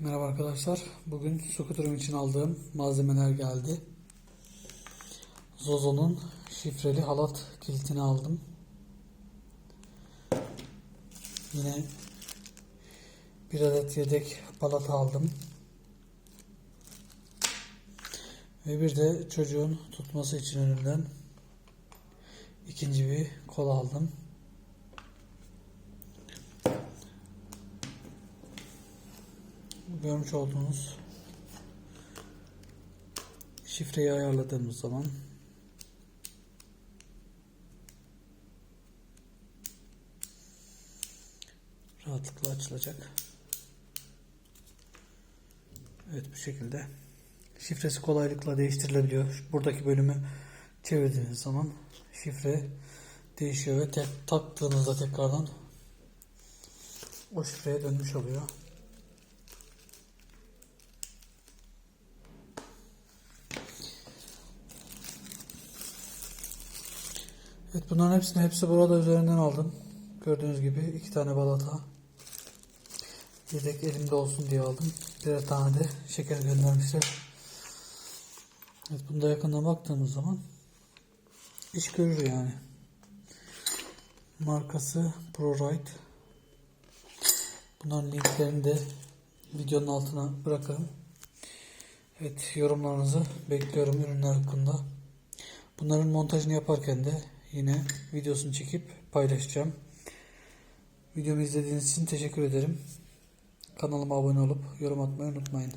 Merhaba arkadaşlar. Bugün skuterim için aldığım malzemeler geldi. Zozo'nun şifreli halat kilitini aldım. Yine bir adet yedek balata aldım. Ve bir de çocuğun tutması için önümden ikinci bir kol aldım. Görmüş olduğunuz şifreyi ayarladığımız zaman rahatlıkla açılacak. Evet bu şekilde. Şifresi kolaylıkla değiştirilebiliyor. Buradaki bölümü çevirdiğiniz zaman şifre değişiyor ve tek, taktığınızda tekrardan o şifreye dönmüş oluyor. Evet bunların hepsini hepsi burada üzerinden aldım. Gördüğünüz gibi iki tane balata. Yedek elimde olsun diye aldım. Birer tane de şeker göndermişler. Evet bunda yakından baktığımız zaman iş görür yani. Markası ProRide. Bunların linklerini de videonun altına bırakırım. Evet yorumlarınızı bekliyorum ürünler hakkında. Bunların montajını yaparken de yine videosunu çekip paylaşacağım. Videomu izlediğiniz için teşekkür ederim. Kanalıma abone olup yorum atmayı unutmayın.